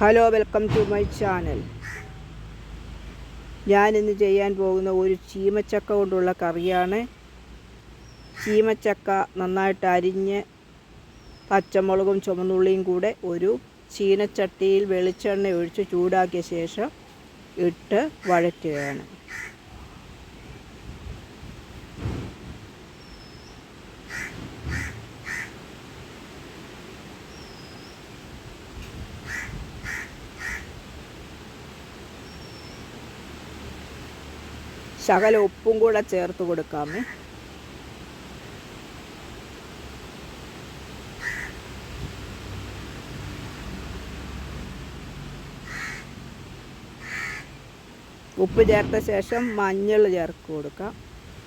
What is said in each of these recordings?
Hello welcome to my channel ഞാനിന്ന് ചെയ്യാൻ പോകുന്ന ഒരു ചീമച്ചക്ക കൊണ്ടുള്ള കറിയാണ്. ചീമച്ചക്ക നന്നായിട്ട് അരിഞ്ഞ് പച്ചമുളകും ചുമന്നുള്ളിയും കൂടെ ഒരു ചീനച്ചട്ടിയിൽ വെളിച്ചെണ്ണ ഒഴിച്ച് ചൂടാക്കിയ ശേഷം ഇട്ട് വഴറ്റുകയാണ്. ശകല ഉപ്പും കൂടെ ചേർത്ത് കൊടുക്കാമേ ഉപ്പ് ചേർത്ത ശേഷം മഞ്ഞൾ ചേർത്ത് കൊടുക്കാം.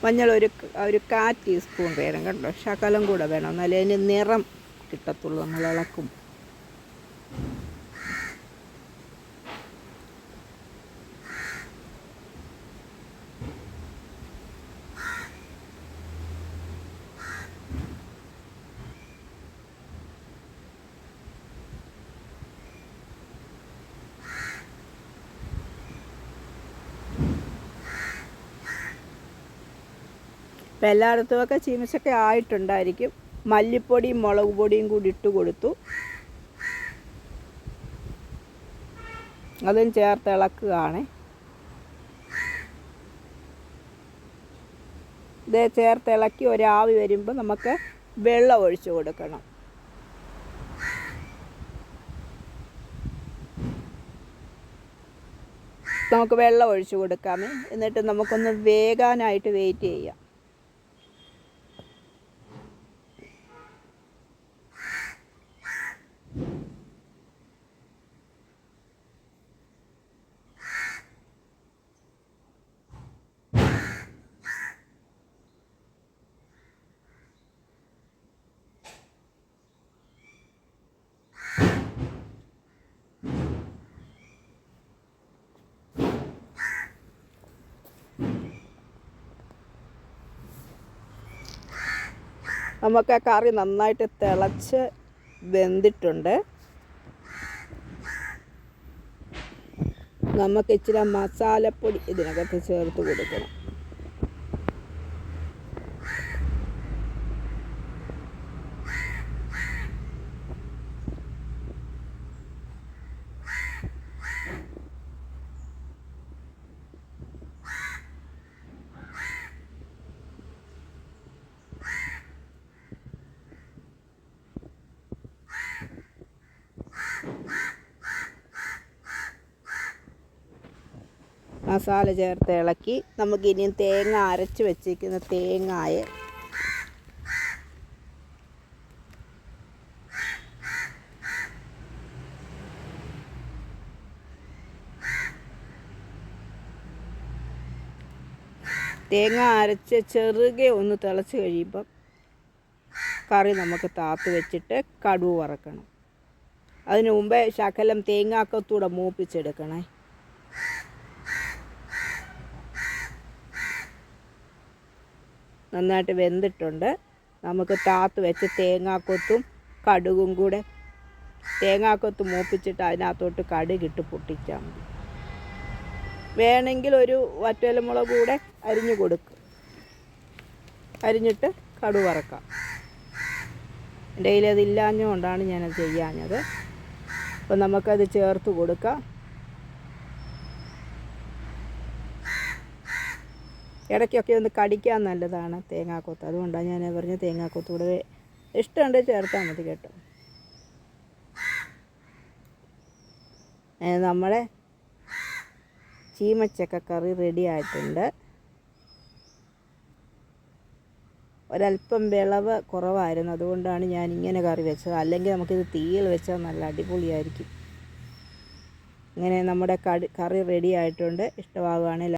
മഞ്ഞൾ ഒരു ഒരു കാ ടീസ്പൂൺ വേണം കേട്ടോ ശകലം കൂടെ വേണം. എന്നാലേ അതിന് നിറം കിട്ടത്തുള്ളൂ. നമ്മൾ ഇളക്കും. ഇപ്പം എല്ലായിടത്തുമൊക്കെ ചീമച്ചക്ക ആയിട്ടുണ്ടായിരിക്കും. മല്ലിപ്പൊടിയും മുളക് പൊടിയും കൂടി ഇട്ട് കൊടുത്തു. അതും ചേർത്ത് ഇളക്കുകയാണ്. ഇത് ചേർത്ത് ഇളക്കി ഒരാവി വരുമ്പോൾ നമുക്ക് വെള്ളം ഒഴിച്ചു കൊടുക്കണം. നമുക്ക് വെള്ളം ഒഴിച്ചു കൊടുക്കാമേ. എന്നിട്ട് നമുക്കൊന്ന് വേഗാനായിട്ട് വെയിറ്റ് ചെയ്യാം. നമുക്ക് ആ കറി നന്നായിട്ട് തിളച്ച് വെന്തിട്ടുണ്ട്. നമുക്ക് ഇച്ചിരി മസാലപ്പൊടി ഇതിനകത്ത് ചേർത്ത് കൊടുക്കണം. മസാല ചേർത്ത് ഇളക്കി നമുക്ക് ഇനിയും തേങ്ങ അരച്ച് വെച്ചിരിക്കുന്ന തേങ്ങായ തേങ്ങ അരച്ച് ചെറുകെ ഒന്ന് തിളച്ച് കഴിയുമ്പം കറി നമുക്ക് താത്ത് വെച്ചിട്ട് കടുവ് വറക്കണം. അതിനു മുമ്പേ ശകലം തേങ്ങാക്കത്തൂടെ മൂപ്പിച്ചെടുക്കണേ. നന്നായിട്ട് വെന്തിട്ടുണ്ട്. നമുക്ക് താത്ത് വെച്ച് തേങ്ങാക്കൊത്തും കടുകും കൂടെ തേങ്ങാക്കൊത്ത് മൂപ്പിച്ചിട്ട് അതിനകത്തോട്ട് കടുകിട്ട് പൊട്ടിച്ചാൽ മതി. വേണമെങ്കിൽ ഒരു വറ്റലമുളക് കൂടെ അരിഞ്ഞു കൊടുക്കും. അരിഞ്ഞിട്ട് കടു വറക്കാം. എന്റെ കയ്യിൽ അതില്ലാഞ്ഞുകൊണ്ടാണ് ഞാനത് ചെയ്യാഞ്ഞത്. അപ്പോൾ നമുക്കത് ചേർത്ത് കൊടുക്കാം. ഇടയ്ക്കൊക്കെ ഒന്ന് കടിക്കാൻ നല്ലതാണ് തേങ്ങാക്കൊത്ത്. അതുകൊണ്ടാണ് ഞാൻ പറഞ്ഞ തേങ്ങാക്കൊത്ത് കൂടെ ഇഷ്ടമുണ്ട് ചേർത്താൽ മതി കേട്ടോ. നമ്മളെ ചീമച്ചക്ക കറി റെഡി ആയിട്ടുണ്ട്. ഒരല്പം വിളവ് കുറവായിരുന്നു. അതുകൊണ്ടാണ് ഞാൻ ഇങ്ങനെ കറി വെച്ചത്. അല്ലെങ്കിൽ നമുക്കിത് തീയിൽ വെച്ചാൽ നല്ല അടിപൊളിയായിരിക്കും. ഇങ്ങനെ നമ്മുടെ കറി റെഡി ആയിട്ടുണ്ട്. ഇഷ്ടമാവുകയാണെങ്കിൽ